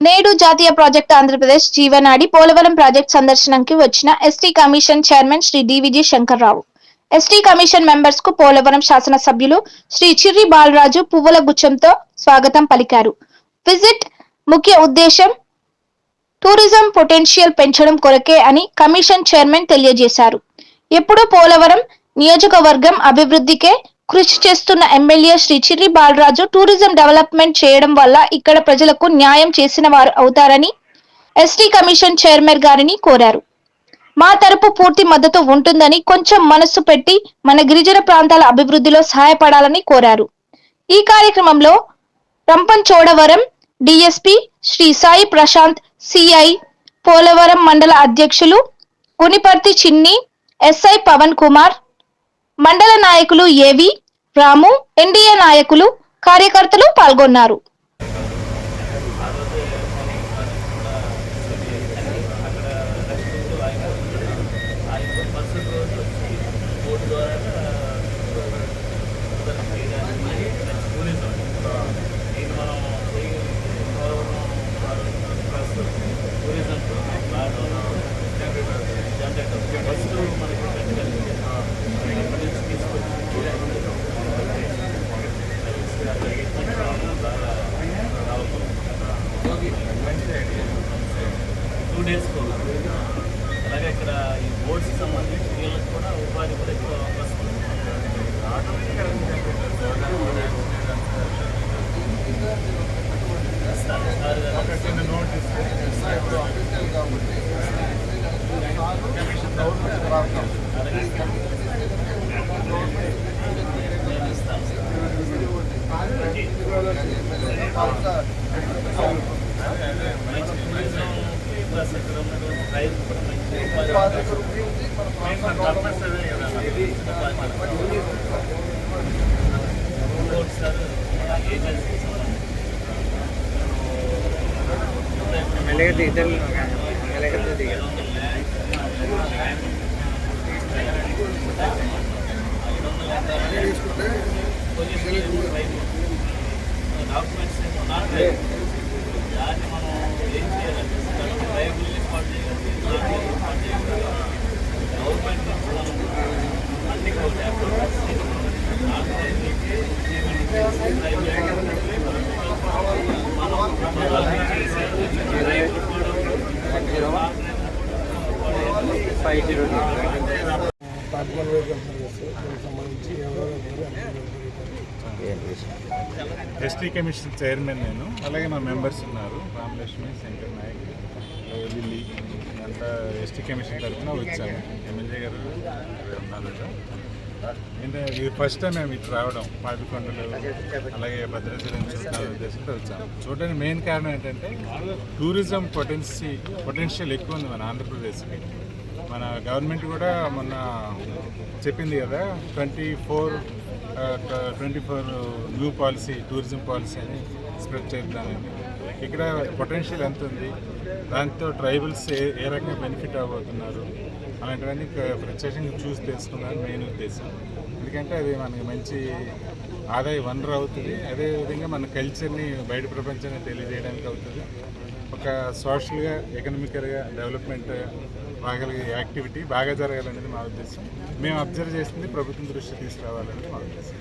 నేడు జాతీయ ప్రాజెక్టు ఆంధ్రప్రదేశ్ జీవనాడి పోలవరం ప్రాజెక్ట్ సందర్శనంకి వచ్చిన ST commission chairman Shri DVG Shankarrao. ST commission మెంబర్స్కు Polavaram శాసనసభ్యులు శ్రీ చిర్రి బాలరాజు పువ్వుల గుచ్చంతో స్వాగతం పలికారు. విజిట్ ముఖ్య ఉద్దేశం టూరిజం పొటెన్షియల్ పెంచడం కొరకే అని కమిషన్ చైర్మన్ తెలియజేశారు. ఎప్పుడూ పోలవరం నియోజకవర్గం అభివృద్ధికే కృషి చేస్తున్న MLA Shri Chirri Balaraju tourism development చేయడం వల్ల ఇక్కడ ప్రజలకు న్యాయం చేసిన వారు అవుతారని ఎస్టీ కమిషన్ చైర్మన్ గారిని కోరారు. మా తరపు పూర్తి మద్దతు ఉంటుందని కొంచెం మనస్సు పెట్టి మన గిరిజన ప్రాంతాల అభివృద్ధిలో సహాయపడాలని కోరారు. ఈ కార్యక్రమంలో రంపంచోడవరం డిఎస్పి శ్రీ సాయి ప్రశాంత్ సిఐ పోలవరం మండల అధ్యక్షులు గునిపర్తి చిన్ని ఎస్ఐ పవన్ కుమార్ మండల నాయకులు ఏవి రాము ఎన్డీఏ నాయకులు కార్యకర్తలు పాల్గొన్నారు. ద్వారా నేర్చుకోవాలి అలాగే ఇక్కడ ఈ బోర్డ్స్కి సంబంధించి వీళ్ళకి కూడా ఉపాధి కూడా ఎక్కువ అవకాశం ఉంది. మంచి కూడా మంచి ఉపాధి అవకాశం. ఇంకోటి సార్ మన ఏజెన్సీ మెల్లగా దిగుతాను మెల్లగా దిగాను డాక్యుమెంట్స్ ఏమో ఎస్టీ కమిషన్ చైర్మన్ నేను. అలాగే మా మెంబర్స్ ఉన్నారు. రామలక్ష్మి శంకర్ నాయక్ లిల్లీ. అంతా ఎస్టీ కమిషన్ తరఫున వచ్చాము. ఎమ్మెల్యే గారు ఉన్నారు. అంటే ఇది ఫస్ట్ టైం మేము ఇటు రావడం. పాపికొండలు అలాగే భద్రాచలం చూసిన ఉద్దేశంతో వచ్చాము. చూడడానికి మెయిన్ కారణం ఏంటంటే టూరిజం పొటెన్సీ పొటెన్షియల్ ఎక్కువ ఉంది మన ఆంధ్రప్రదేశ్కి. మన గవర్నమెంట్ కూడా మొన్న చెప్పింది కదా twenty four twenty four new policy tourism policy అని స్ప్రెడ్ చేద్దామని. ఇక్కడ పొటెన్షియల్ ఎంత ఉంది? దాంతో ట్రైబల్స్ ఏ ఏ రకంగా బెనిఫిట్ అవ్వబోతున్నారు అలాంటివన్నీ ప్రత్యేకంగా చూసి తెలుసుకున్నాను మెయిన్ ఉద్దేశం. ఎందుకంటే అది మనకి మంచి ఆదాయ వనరు అవుతుంది. అదేవిధంగా మన కల్చర్ని బయట ప్రపంచాన్ని తెలియజేయడానికి అవుతుంది. ఒక సోషల్గా ఎకనామికల్గా డెవలప్మెంట్ బాగలిగే యాక్టివిటీ బాగా జరగాలనేది మా ఉద్దేశం. మేము అబ్జర్వ్ చేసింది ప్రభుత్వం దృష్టి తీసుకురావాలనేది మా ఉద్దేశం.